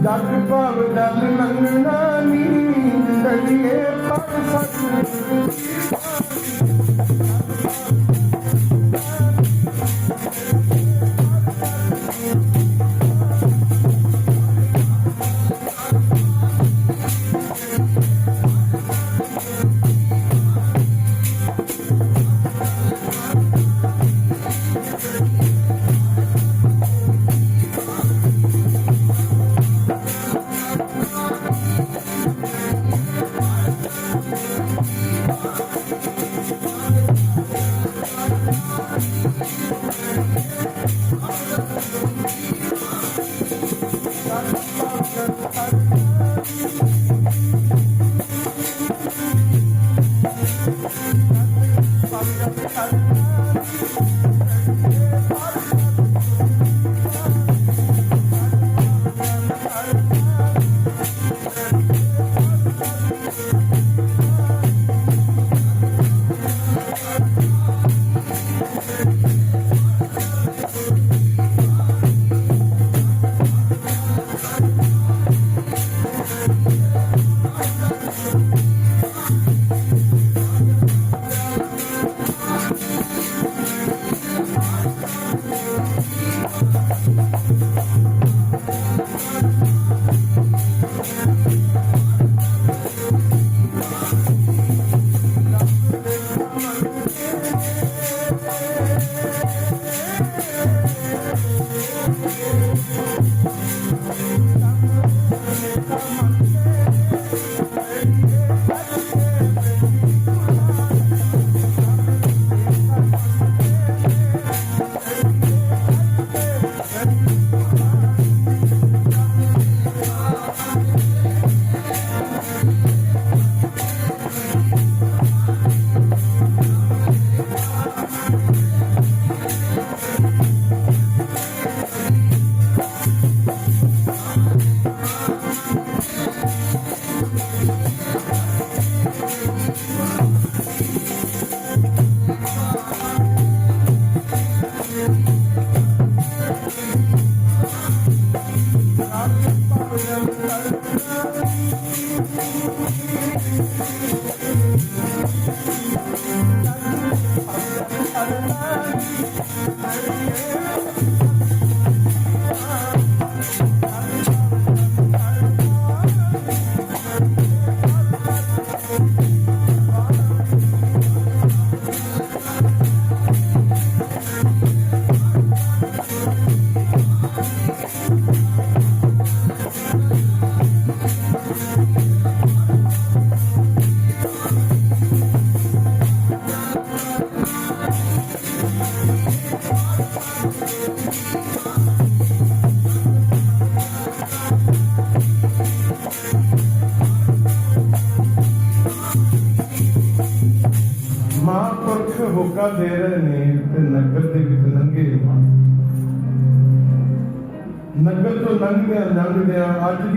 ਜਗ ਭਵ ਜਲ ਲੰਘਣਾ ਨੀਂਦ ਦੜੀਏ ਪਰ ਸਤ Thank you. Thank you. ਹੋਕਾ ਦੇ ਰਹੇ ਨੇ ਤੇ ਨਗਰ ਦੇ ਵਿੱਚ ਲੰਘੇ ਨਗਰ ਤੋਂ ਲੰਘਦਿਆਂ ਲੰਘਦਿਆਂ ਅੱਜ ਦੀ